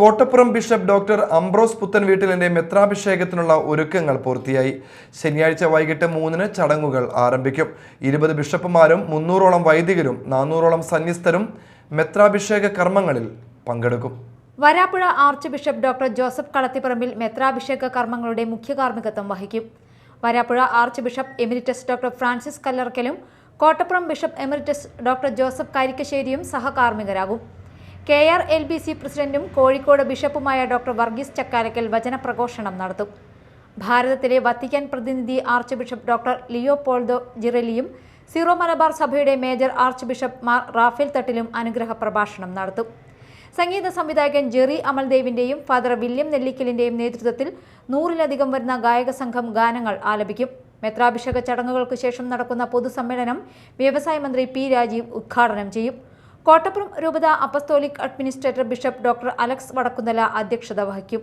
Kottappuram bishop doctor Ambrose പുത്തൻ വീട്ടിലിന്റെ മെത്രാഭിഷേകത്തിനുള്ള ഒരുക്കങ്ങൾ പൂർത്തിയായി. ശനിയാഴ്ച വൈകിട്ട് മൂന്നിന് ചടങ്ങുകൾ ആരംഭിക്കും. ഇരുപത് ബിഷപ്പുമാരും മുന്നൂറോളം വൈദികരും നാനൂറോളം സന്യസ്തരും മെത്രാഭിഷേക കർമ്മങ്ങളിൽ പങ്കെടുക്കും. Varapuzha archbishop doctor Joseph Kalathiparambil മെത്രാഭിഷേക കർമ്മങ്ങളുടെ മുഖ്യ കാർമ്മികത്വം വഹിക്കും. Varapuzha archbishop emeritus doctor Francis കല്ലറക്കലും Kottapuram bishop emeritus doctor Joseph കാരിക്കശ്ശേരിയും സഹകാർമ്മികരാകും. K R L B C പ്രസിഡന്റും കോഴിക്കോട് ബിഷപ്പുമായ ഡോക്ടർ വർഗീസ് ചക്കാലക്കൽ വചനപ്രഘോഷണം നടത്തും. ഭാരതത്തിലെ വത്തിക്കാൻ പ്രതിനിധി archbishop doctor Leopoldo ജിറലിയും സീറോ മലബാർ സഭയുടെ major archbishop Mar Raphael തട്ടിലും അനുഗ്രഹ പ്രഭാഷണം നടത്തും. സംഗീത സംവിധായകൻ ജെറി അമൽദേവിന്റെയും ഫാദർ വില്യം നെല്ലിക്കലിന്റെയും നേതൃത്വത്തിൽ നൂറിലധികം വരുന്ന ഗായക സംഘം ഗാനങ്ങൾ ആലപിക്കും. മെത്രാഭിഷേക ചടങ്ങുകൾക്ക് ശേഷം നടക്കുന്ന പൊതുസമ്മേളനം വ്യവസായ മന്ത്രി പി രാജീവ് ഉദ്ഘാടനം ചെയ്യും. കോട്ടപ്പുറം രൂപത apostolic administrator bishop doctor Alex Vadakkunnala അധ്യക്ഷത വഹിക്കും.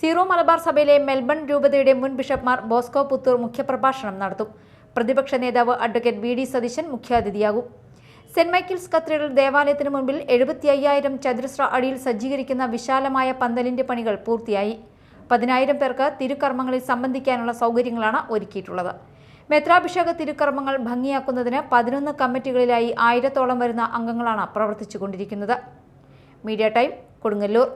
സീറോ മലബാർ സഭയിലെ മെൽബൺ രൂപതയുടെ മുൻ ബിഷപ്പ്മാർ ബോസ്കോ പുത്തൂർ മുഖ്യപ്രഭാഷണം നടത്തും. പ്രതിപക്ഷ നേതാവ് അഡ്വക്കേറ്റ് വി ഡി സതീശൻ മുഖ്യാതിഥിയാകും. സെന്റ് മൈക്കിൾസ് കത്തീഡ്രൽ ദേവാലയത്തിന് മുൻപിൽ എഴുപത്തി അയ്യായിരം ചതുരശ്ര അടിയിൽ സജ്ജീകരിക്കുന്ന വിശാലമായ പന്തലിന്റെ പണികൾ പൂർത്തിയായി. പതിനായിരം പേർക്ക് തിരുക്കർമ്മങ്ങളിൽ സംബന്ധിക്കാനുള്ള സൗകര്യങ്ങളാണ് ഒരുക്കിയിട്ടുള്ളത്. മെത്രാഭിഷേക തിരുക്കർമ്മങ്ങൾ ഭംഗിയാക്കുന്നതിന് പതിനൊന്ന് കമ്മിറ്റികളിലായി ആയിരത്തോളം വരുന്ന അംഗങ്ങളാണ് പ്രവർത്തിച്ചുകൊണ്ടിരിക്കുന്നത്. Media time Kodungallur.